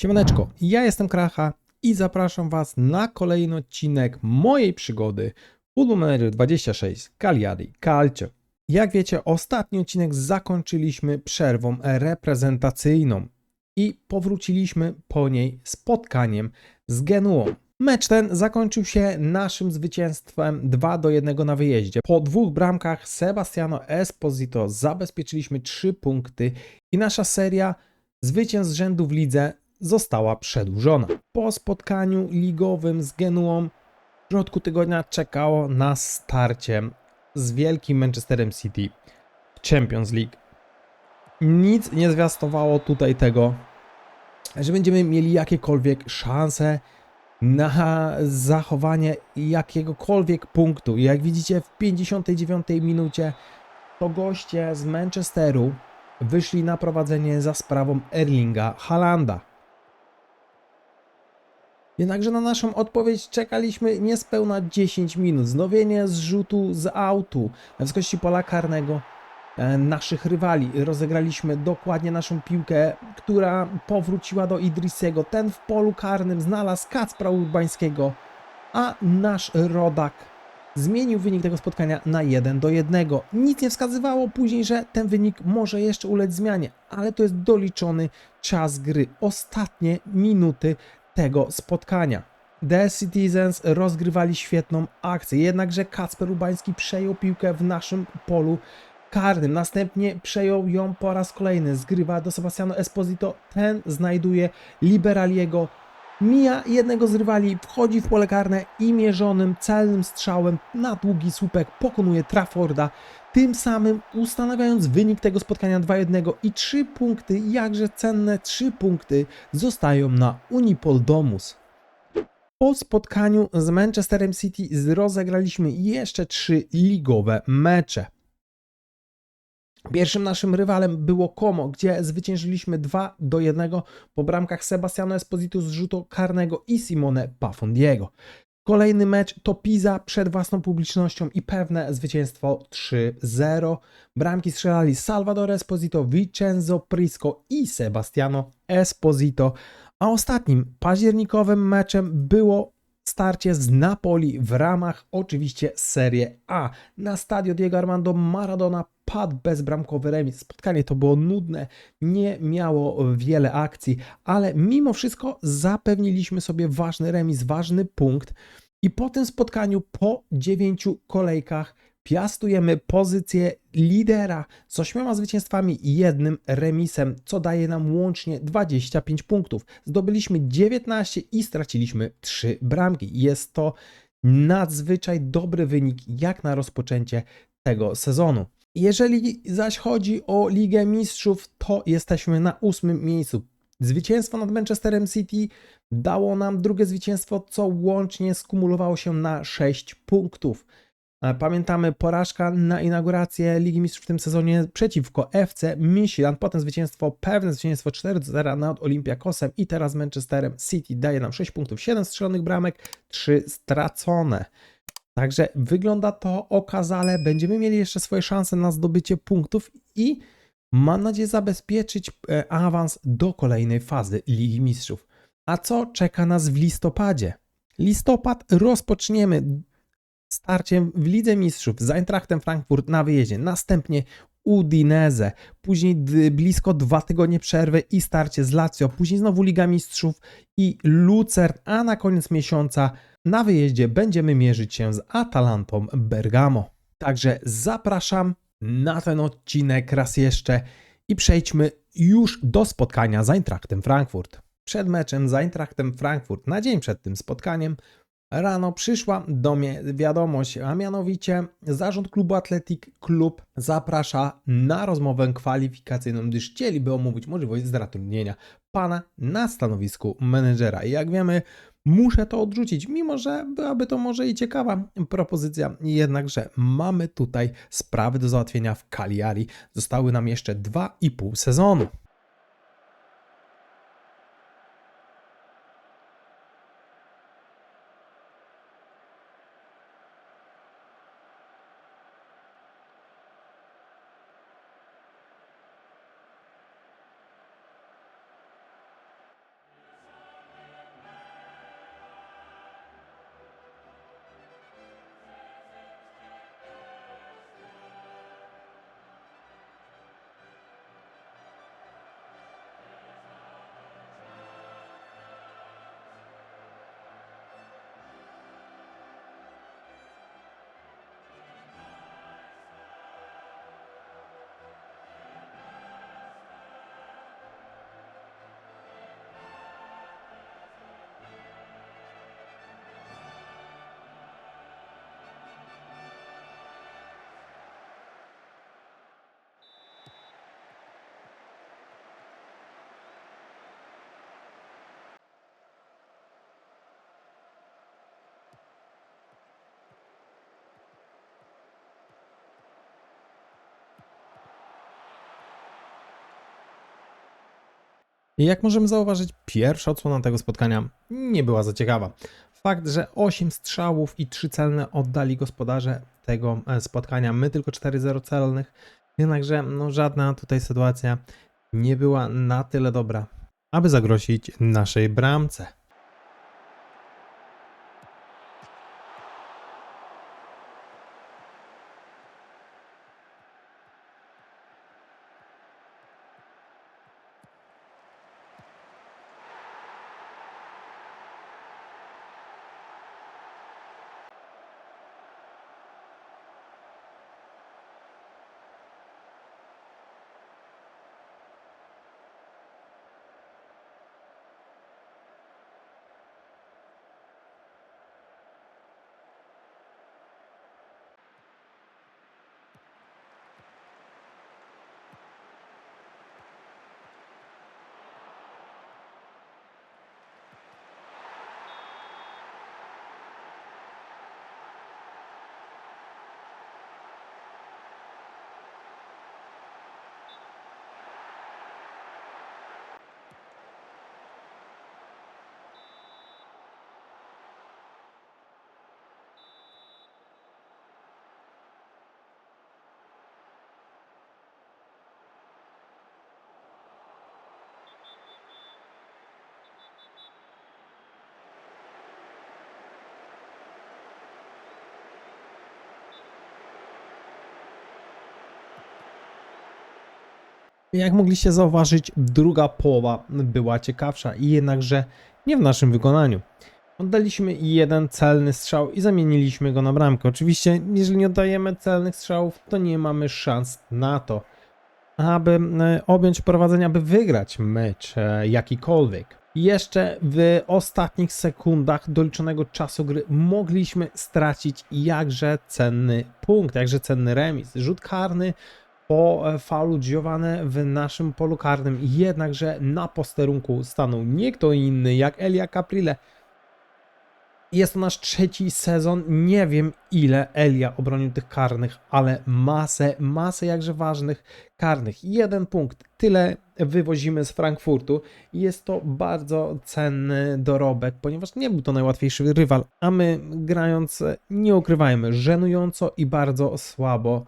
Siemaneczko, ja jestem Kracha i zapraszam Was na kolejny odcinek mojej przygody Football Manager 26 Cagliari Calcio. Jak wiecie, ostatni odcinek zakończyliśmy przerwą reprezentacyjną i powróciliśmy po niej spotkaniem z Genuą. Mecz ten zakończył się naszym zwycięstwem 2 do 1 na wyjeździe. Po dwóch bramkach Sebastiano Esposito zabezpieczyliśmy 3 punkty i nasza seria zwycięstw z rzędu w lidze została przedłużona. Po spotkaniu ligowym z Genuą w środku tygodnia czekało nas starcie z wielkim Manchesterem City w Champions League. Nic nie zwiastowało tutaj tego, że będziemy mieli jakiekolwiek szanse na zachowanie jakiegokolwiek punktu. Jak widzicie, w 59 minucie to goście z Manchesteru wyszli na prowadzenie za sprawą Erlinga Halanda. Jednakże na naszą odpowiedź czekaliśmy niespełna 10 minut. Znowienie zrzutu z autu na wysokości pola karnego e, naszych rywali. Rozegraliśmy dokładnie naszą piłkę, która powróciła do Idrisego. Ten w polu karnym znalazł Kacpra Urbańskiego, a nasz rodak zmienił wynik tego spotkania na 1 do 1. Nic nie wskazywało później, że ten wynik może jeszcze ulec zmianie, ale to jest doliczony czas gry. Ostatnie minuty spotkania. The Citizens rozgrywali świetną akcję, jednakże Kacper Ubański przejął piłkę w naszym polu karnym. Następnie przejął ją po raz kolejny. Zgrywa do Sebastiano Esposito. Ten znajduje Liberaliego. Mija jednego z rywali, wchodzi w pole karne i mierzonym celnym strzałem na długi słupek pokonuje Trafforda, tym samym ustanawiając wynik tego spotkania 2-1 i 3 punkty, jakże cenne 3 punkty zostają na Unipol Domus. Po spotkaniu z Manchesterem City rozegraliśmy jeszcze 3 ligowe mecze. Pierwszym naszym rywalem było Como, gdzie zwyciężyliśmy 2 do 1 po bramkach Sebastiano Esposito z rzutu karnego i Simone Pafondiego. Kolejny mecz to Pisa przed własną publicznością i pewne zwycięstwo 3-0. Bramki strzelali Salvador Esposito, Vincenzo Prisco i Sebastiano Esposito. A ostatnim październikowym meczem było starcie z Napoli w ramach oczywiście Serie A. Na stadio Diego Armando Maradona padł bezbramkowy remis. Spotkanie to było nudne, nie miało wiele akcji, ale mimo wszystko zapewniliśmy sobie ważny remis, ważny punkt. I po tym spotkaniu, po dziewięciu kolejkach, piastujemy pozycję lidera z ośmioma zwycięstwami i jednym remisem, co daje nam łącznie 25 punktów. Zdobyliśmy 19 i straciliśmy 3 bramki. Jest to nadzwyczaj dobry wynik jak na rozpoczęcie tego sezonu. Jeżeli zaś chodzi o Ligę Mistrzów, to jesteśmy na ósmym miejscu. Zwycięstwo nad Manchesterem City dało nam drugie zwycięstwo, co łącznie skumulowało się na 6 punktów. Pamiętamy porażka na inaugurację Ligi Mistrzów w tym sezonie przeciwko FC Michelin, potem zwycięstwo, pewne zwycięstwo 4-0 nad Olympiakosem i teraz Manchesterem City daje nam 6 punktów, 7 strzelonych bramek, 3 stracone. Także wygląda to okazale. Będziemy mieli jeszcze swoje szanse na zdobycie punktów i mam nadzieję zabezpieczyć e, awans do kolejnej fazy Ligi Mistrzów. A co czeka nas w listopadzie? Listopad rozpoczniemy starciem w Lidze Mistrzów z Eintrachtem Frankfurt na wyjeździe, następnie Udinese, później blisko dwa tygodnie przerwy i starcie z Lazio, później znowu Liga Mistrzów i Lucern, a na koniec miesiąca na wyjeździe będziemy mierzyć się z Atalantą Bergamo. Także zapraszam na ten odcinek raz jeszcze i przejdźmy już do spotkania z Eintrachtem Frankfurt. Przed meczem z Eintrachtem Frankfurt, na dzień przed tym spotkaniem, Rano przyszła do mnie wiadomość, a mianowicie zarząd klubu Atletic Klub zaprasza na rozmowę kwalifikacyjną, gdyż chcieliby omówić możliwość zatrudnienia pana na stanowisku menedżera. I jak wiemy, muszę to odrzucić, mimo że byłaby to może i ciekawa propozycja, jednakże mamy tutaj sprawy do załatwienia w Cagliari. Zostały nam jeszcze 2,5 sezonu. Jak możemy zauważyć, pierwsza odsłona tego spotkania nie była za ciekawa. Fakt, że 8 strzałów i 3 celne oddali gospodarze tego e, spotkania, my tylko 4-0 celnych, jednakże no, żadna tutaj sytuacja nie była na tyle dobra, aby zagrozić naszej bramce. Jak mogliście zauważyć, druga połowa była ciekawsza i jednakże nie w naszym wykonaniu. Oddaliśmy jeden celny strzał i zamieniliśmy go na bramkę. Oczywiście, jeżeli nie oddajemy celnych strzałów, to nie mamy szans na to, aby e, objąć prowadzenie, aby wygrać mecz e, jakikolwiek. Jeszcze w ostatnich sekundach doliczonego czasu gry mogliśmy stracić jakże cenny punkt, jakże cenny remis. Rzut karny po e, faulu Giovanni w naszym polu karnym. Jednakże na posterunku stanął nie kto inny jak Elia Caprile. Jest to nasz trzeci sezon. Nie wiem ile Elia obronił tych karnych, ale masę, masę jakże ważnych karnych. Jeden punkt. Tyle wywozimy z Frankfurtu. Jest to bardzo cenny dorobek, ponieważ nie był to najłatwiejszy rywal, a my grając, nie ukrywajmy, żenująco i bardzo słabo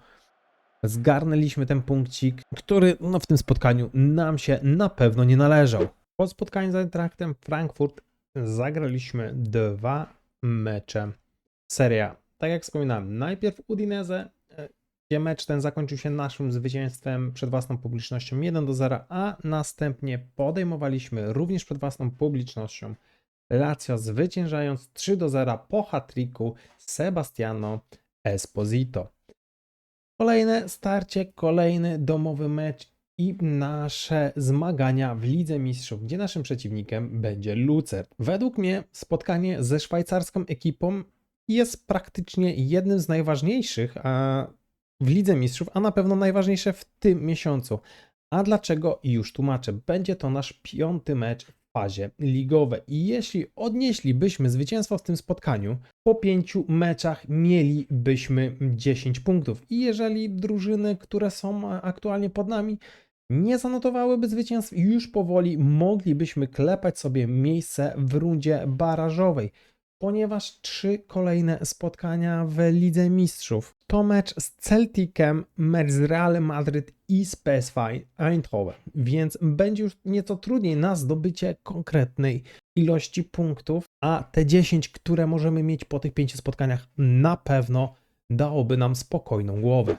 zgarnęliśmy ten punkcik, który no, w tym spotkaniu nam się na pewno nie należał. Po spotkaniu z Eintraktem Frankfurt zagraliśmy dwa mecze. Seria, tak jak wspominałem, najpierw Udinese, gdzie mecz ten zakończył się naszym zwycięstwem przed własną publicznością 1 do 0, a następnie podejmowaliśmy również przed własną publicznością Lazio, zwyciężając 3 do 0 po hat-tricku Sebastiano Esposito. Kolejne starcie, kolejny domowy mecz i nasze zmagania w Lidze Mistrzów, gdzie naszym przeciwnikiem będzie Lucert. Według mnie spotkanie ze szwajcarską ekipą jest praktycznie jednym z najważniejszych a w Lidze Mistrzów, a na pewno najważniejsze w tym miesiącu. A dlaczego? Już tłumaczę. Będzie to nasz piąty mecz fazie ligowej. I jeśli odnieślibyśmy zwycięstwo w tym spotkaniu, po pięciu meczach mielibyśmy 10 punktów. I jeżeli drużyny, które są aktualnie pod nami, nie zanotowałyby zwycięstw, już powoli moglibyśmy klepać sobie miejsce w rundzie barażowej ponieważ trzy kolejne spotkania w Lidze Mistrzów to mecz z Celticem, mecz z Realem Madryt i z PSV Eindhoven, więc będzie już nieco trudniej na zdobycie konkretnej ilości punktów, a te 10, które możemy mieć po tych pięciu spotkaniach na pewno dałoby nam spokojną głowę.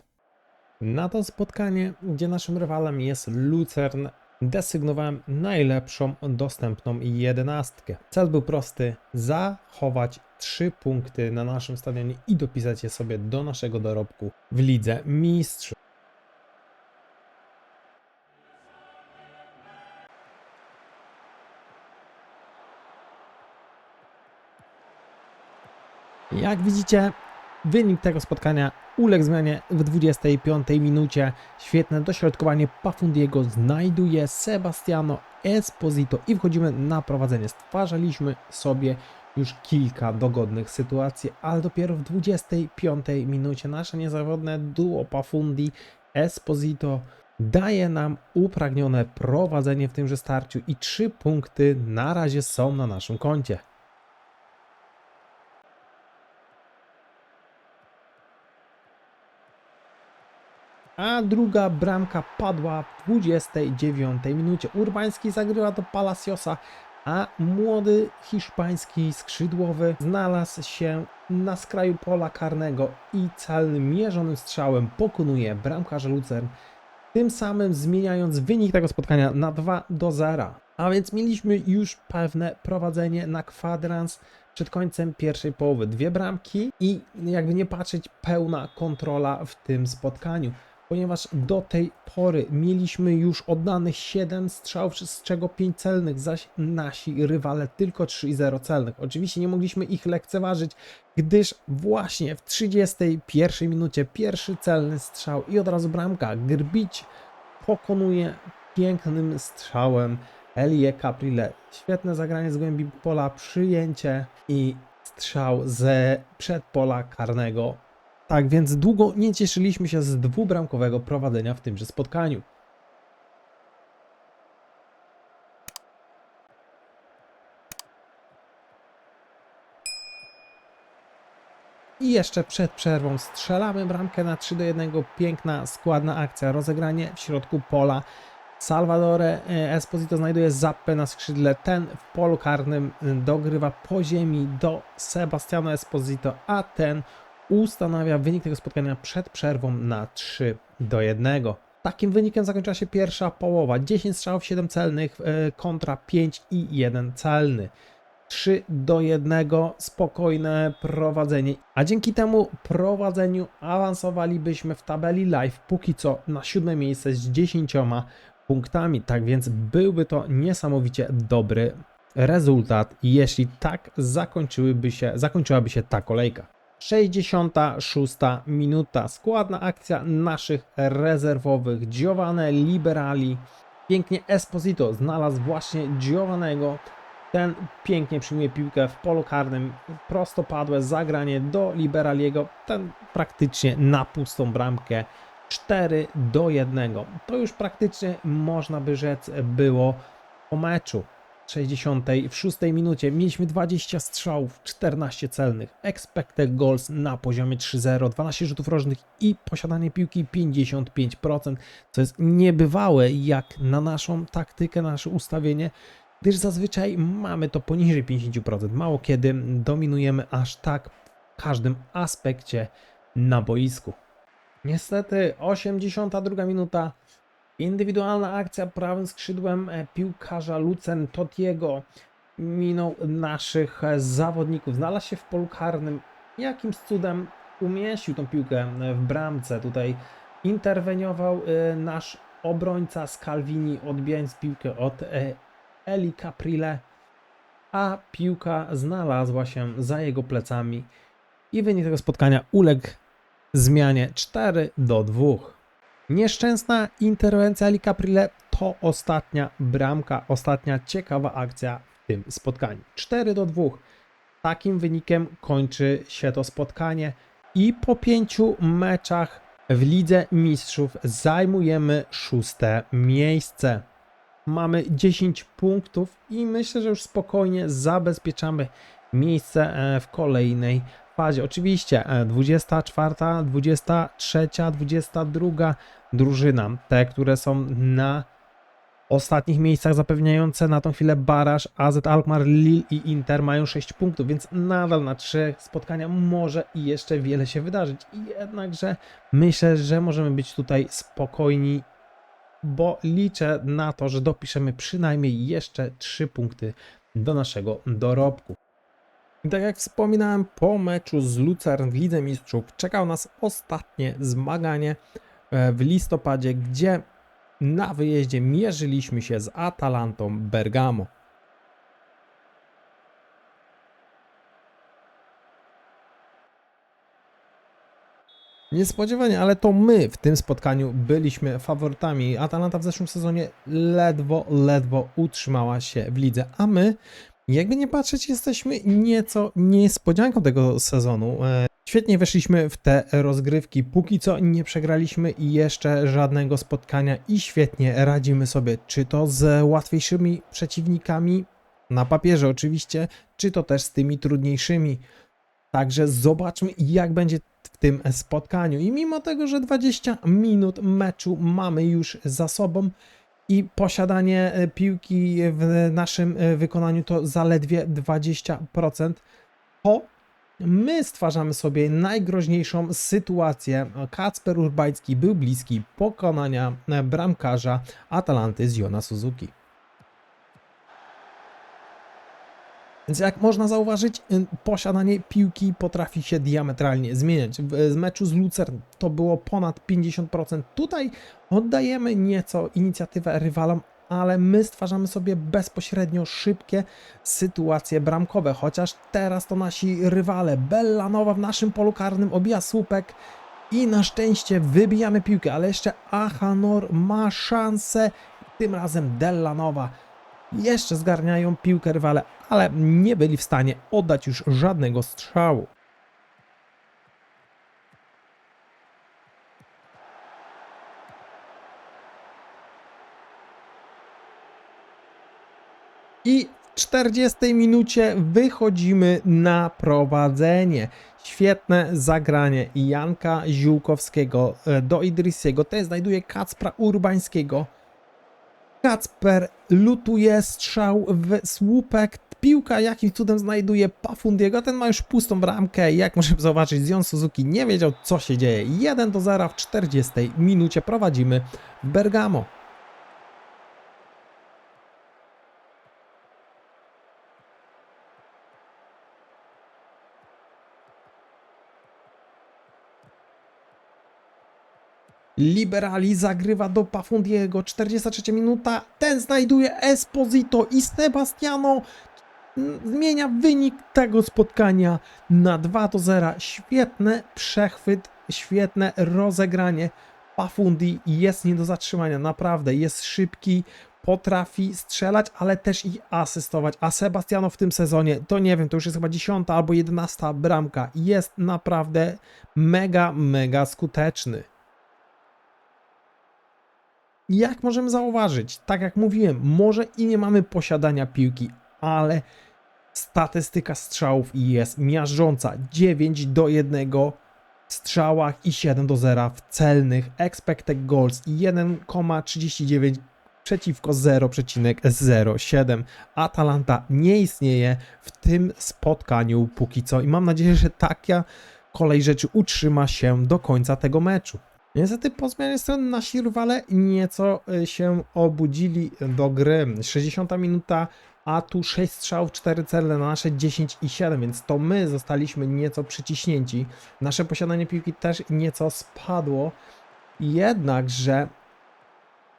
Na to spotkanie, gdzie naszym rywalem jest Lucern, desygnowałem najlepszą dostępną jedenastkę. Cel był prosty: zachować 3 punkty na naszym stadionie i dopisać je sobie do naszego dorobku w lidze mistrzów. Jak widzicie, wynik tego spotkania uległ zmianie w 25 minucie. Świetne dośrodkowanie Pafundiego znajduje Sebastiano Esposito i wchodzimy na prowadzenie. Stwarzaliśmy sobie już kilka dogodnych sytuacji, ale dopiero w 25 minucie nasze niezawodne duo Pafundi Esposito daje nam upragnione prowadzenie w tymże starciu i trzy punkty na razie są na naszym koncie. A druga bramka padła w 29 minucie. Urbański zagrywa do Palaciosa, a młody hiszpański skrzydłowy znalazł się na skraju pola karnego i celnym mierzonym strzałem pokonuje bramkarza Lucern, tym samym zmieniając wynik tego spotkania na 2 do 0. A więc mieliśmy już pewne prowadzenie na kwadrans przed końcem pierwszej połowy. Dwie bramki i jakby nie patrzeć pełna kontrola w tym spotkaniu ponieważ do tej pory mieliśmy już oddanych 7 strzałów, z czego 5 celnych, zaś nasi rywale tylko 3 i 0 celnych. Oczywiście nie mogliśmy ich lekceważyć, gdyż właśnie w 31 minucie pierwszy celny strzał i od razu bramka. Grbić pokonuje pięknym strzałem Elie Caprile. Świetne zagranie z głębi pola, przyjęcie i strzał ze przedpola karnego tak więc długo nie cieszyliśmy się z dwubramkowego prowadzenia w tymże spotkaniu. I jeszcze przed przerwą strzelamy bramkę na 3 do 1. Piękna, składna akcja, rozegranie w środku pola. Salvadore e, Esposito znajduje Zappę na skrzydle. Ten w polu karnym dogrywa po ziemi do Sebastiano Esposito, a ten ustanawia wynik tego spotkania przed przerwą na 3 do 1. Takim wynikiem zakończyła się pierwsza połowa. 10 strzałów, 7 celnych e, kontra 5 i 1 celny. 3 do 1 spokojne prowadzenie, a dzięki temu prowadzeniu awansowalibyśmy w tabeli live póki co na siódme miejsce z 10 punktami. Tak więc byłby to niesamowicie dobry rezultat, jeśli tak zakończyłyby się, zakończyłaby się ta kolejka. 66 minuta. Składna akcja naszych rezerwowych. Giovane Liberali. Pięknie Esposito znalazł właśnie Giovannego. Ten pięknie przyjmuje piłkę w polu karnym. Prostopadłe zagranie do Liberaliego. Ten praktycznie na pustą bramkę. 4 do 1. To już praktycznie można by rzec było po meczu. 66 minucie. Mieliśmy 20 strzałów, 14 celnych, expected goals na poziomie 3-0, 12 rzutów rożnych i posiadanie piłki 55%, co jest niebywałe jak na naszą taktykę, na nasze ustawienie, gdyż zazwyczaj mamy to poniżej 50%. Mało kiedy dominujemy aż tak w każdym aspekcie na boisku. Niestety 82 minuta Indywidualna akcja prawym skrzydłem e, piłkarza Lucen Totiego minął naszych e, zawodników. Znalazł się w polu karnym. Jakimś cudem umieścił tą piłkę e, w bramce. Tutaj interweniował nasz obrońca z Calvini, odbijając piłkę od Eli Caprile, a piłka znalazła się za jego plecami i wynik tego spotkania uległ zmianie 4 do 2. Nieszczęsna interwencja Ali Caprile to ostatnia bramka, ostatnia ciekawa akcja w tym spotkaniu. 4 do 2. Takim wynikiem kończy się to spotkanie i po pięciu meczach w Lidze Mistrzów zajmujemy szóste miejsce. Mamy 10 punktów i myślę, że już spokojnie zabezpieczamy miejsce e, w kolejnej fazie. Oczywiście 24, 23, 22 drużyna, te, które są na ostatnich miejscach zapewniające na tą chwilę baraż, AZ Alkmaar, Lille i Inter mają 6 punktów, więc nadal na trzech spotkania może i jeszcze wiele się wydarzyć. Jednakże myślę, że możemy być tutaj spokojni, bo liczę na to, że dopiszemy przynajmniej jeszcze 3 punkty do naszego dorobku. I tak jak wspominałem, po meczu z Lucern w Lidze Mistrzów czekał nas ostatnie zmaganie e, w listopadzie, gdzie na wyjeździe mierzyliśmy się z Atalantą Bergamo. Niespodziewanie, ale to my w tym spotkaniu byliśmy faworytami. Atalanta w zeszłym sezonie ledwo, ledwo utrzymała się w lidze, a my jakby nie patrzeć, jesteśmy nieco niespodzianką tego sezonu. E, Świetnie weszliśmy w te rozgrywki. Póki co nie przegraliśmy jeszcze żadnego spotkania i świetnie radzimy sobie, czy to z łatwiejszymi przeciwnikami, na papierze oczywiście, czy to też z tymi trudniejszymi. Także zobaczmy, jak będzie w tym spotkaniu. I mimo tego, że 20 minut meczu mamy już za sobą i posiadanie e, piłki w naszym e, wykonaniu to zaledwie 20%, to my stwarzamy sobie najgroźniejszą sytuację. Kacper Urbański był bliski pokonania e, bramkarza Atalanty z Jona Suzuki. Więc jak można zauważyć, y, posiadanie piłki potrafi się diametralnie zmieniać. W meczu z Lucern to było ponad 50%. Tutaj oddajemy nieco inicjatywę rywalom, ale my stwarzamy sobie bezpośrednio szybkie sytuacje bramkowe, chociaż teraz to nasi rywale. Bellanowa w naszym polu karnym obija słupek i na szczęście wybijamy piłkę, ale jeszcze Achanor ma szansę. Tym razem Dellanowa jeszcze zgarniają piłkę rywale, ale nie byli w stanie oddać już żadnego strzału. I w 40 minucie wychodzimy na prowadzenie. Świetne zagranie Janka Ziółkowskiego e, do Idrisiego. Ten znajduje Kacpra Urbańskiego. Kacper lutuje strzał w słupek. Piłka jakimś cudem znajduje Pafundiego. Ten ma już pustą bramkę. Jak możemy zobaczyć, Zion Suzuki nie wiedział, co się dzieje. 1 do 0 w 40 minucie prowadzimy w Bergamo. Liberali zagrywa do Pafundiego, 43 minuta, ten znajduje Esposito i Sebastiano zmienia wynik tego spotkania na 2 do 0. Świetny przechwyt, świetne rozegranie. Pafundi jest nie do zatrzymania, naprawdę jest szybki, potrafi strzelać, ale też i asystować. A Sebastiano w tym sezonie, to nie wiem, to już jest chyba 10 albo 11 bramka. Jest naprawdę mega, mega skuteczny. Jak możemy zauważyć, tak jak mówiłem, może i nie mamy posiadania piłki, ale statystyka strzałów jest miażdżąca. 9 do 1 w strzałach i 7 do 0 w celnych. Expected goals 1,39 przeciwko 0,07. Atalanta nie istnieje w tym spotkaniu póki co i mam nadzieję, że taka kolej rzeczy utrzyma się do końca tego meczu. Niestety po zmianie strony nasi rywale nieco y, się obudzili do gry. 60 minuta, a tu 6 strzałów, 4 cele na nasze 10 i 7, więc to my zostaliśmy nieco przyciśnięci. Nasze posiadanie piłki też nieco spadło. Jednakże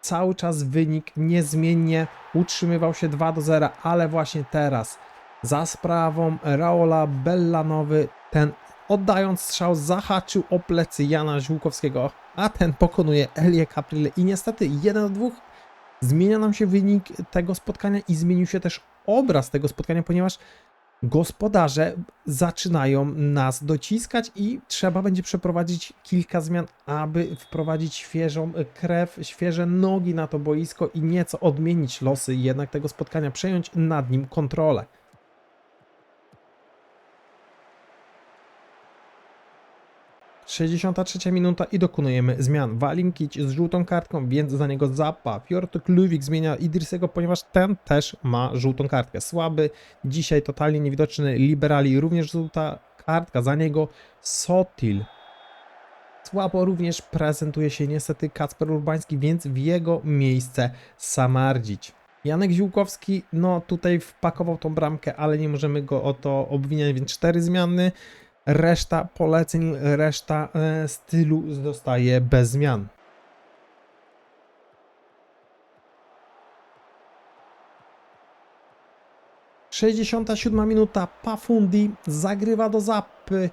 cały czas wynik niezmiennie utrzymywał się 2 do 0, ale właśnie teraz za sprawą Raola Bellanowy ten oddając strzał zahaczył o plecy Jana Żółkowskiego, a ten pokonuje Elię Caprile i niestety 1 do 2 zmienia nam się wynik tego spotkania i zmienił się też obraz tego spotkania, ponieważ gospodarze zaczynają nas dociskać i trzeba będzie przeprowadzić kilka zmian, aby wprowadzić świeżą krew, świeże nogi na to boisko i nieco odmienić losy jednak tego spotkania, przejąć nad nim kontrolę. 63 minuta i dokonujemy zmian. Walimkić z żółtą kartką, więc za niego Zappa. Piotr Kluwik zmienia Idrisego, ponieważ ten też ma żółtą kartkę. Słaby, dzisiaj totalnie niewidoczny Liberali, również żółta kartka. Za niego Sotil. Słabo również prezentuje się niestety Kacper Urbański, więc w jego miejsce Samardzić. Janek Ziółkowski, no tutaj wpakował tą bramkę, ale nie możemy go o to obwiniać, więc cztery zmiany. Reszta poleceń, reszta e, stylu zostaje bez zmian. Sześćdziesiąta siódma minuta. Pafundi zagrywa do zapy.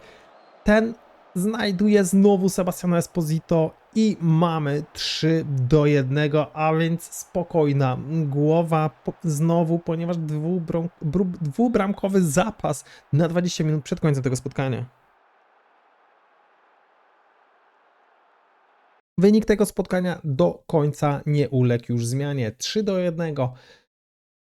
Ten znajduje znowu Sebastiano Esposito i mamy 3 do 1, a więc spokojna głowa znowu, ponieważ dwubramkowy zapas na 20 minut przed końcem tego spotkania. Wynik tego spotkania do końca nie uległ już zmianie. 3 do 1.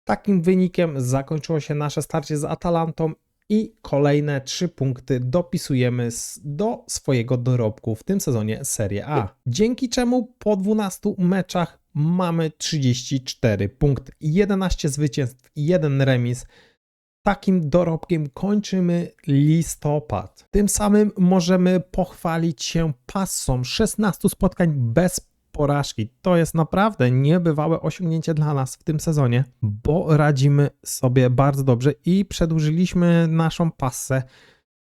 Takim wynikiem zakończyło się nasze starcie z Atalantą i kolejne 3 punkty dopisujemy do swojego dorobku w tym sezonie Serie A. Dzięki czemu po 12 meczach mamy 34 punkty, 11 zwycięstw i 1 remis. Takim dorobkiem kończymy listopad. Tym samym możemy pochwalić się pasą 16 spotkań bez porażki. To jest naprawdę niebywałe osiągnięcie dla nas w tym sezonie, bo radzimy sobie bardzo dobrze i przedłużyliśmy naszą pasę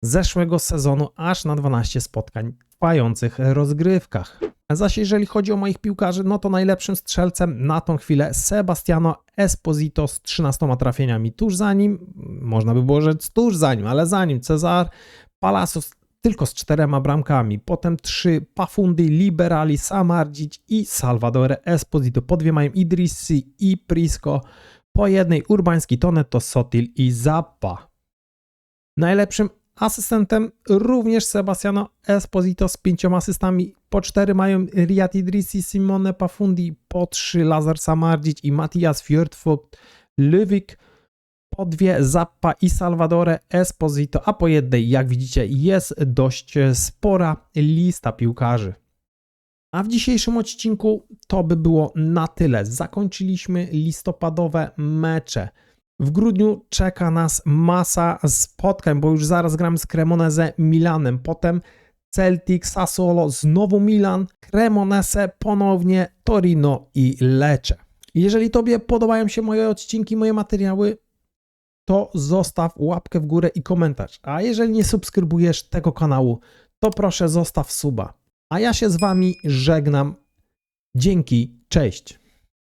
zeszłego sezonu aż na 12 spotkań w trwających rozgrywkach. Zaś jeżeli chodzi o moich piłkarzy, no to najlepszym strzelcem na tą chwilę Sebastiano Esposito z 13 trafieniami. Tuż za nim, można by było rzec tuż za nim, ale za nim Cezar Palacios tylko z czterema bramkami. Potem trzy Pafundi, Liberali, Samardzic i Salvador Esposito. Po dwie mają Idrissi i Prisco. Po jednej Urbański, Toneto, Sotil i Zappa. Najlepszym asystentem również Sebastiano Esposito z pięcioma asystami. Po cztery mają Riyad Idrissi, Simone Pafundi, po trzy Lazar Samardzic i Matias Fjordvogt, Lywik, po dwie Zappa i Salvadore Esposito, a po jednej, jak widzicie, jest dość spora lista piłkarzy. A w dzisiejszym odcinku to by było na tyle. Zakończyliśmy listopadowe mecze. W grudniu czeka nas masa spotkań, bo już zaraz gramy z Cremonese Milanem, potem Celtic, Sassuolo, znowu Milan, Cremonese, ponownie Torino i Lecce. Jeżeli Tobie podobają się moje odcinki, moje materiały, to zostaw łapkę w górę i komentarz. A jeżeli nie subskrybujesz tego kanału, to proszę zostaw suba. A ja się z Wami żegnam. Dzięki, cześć.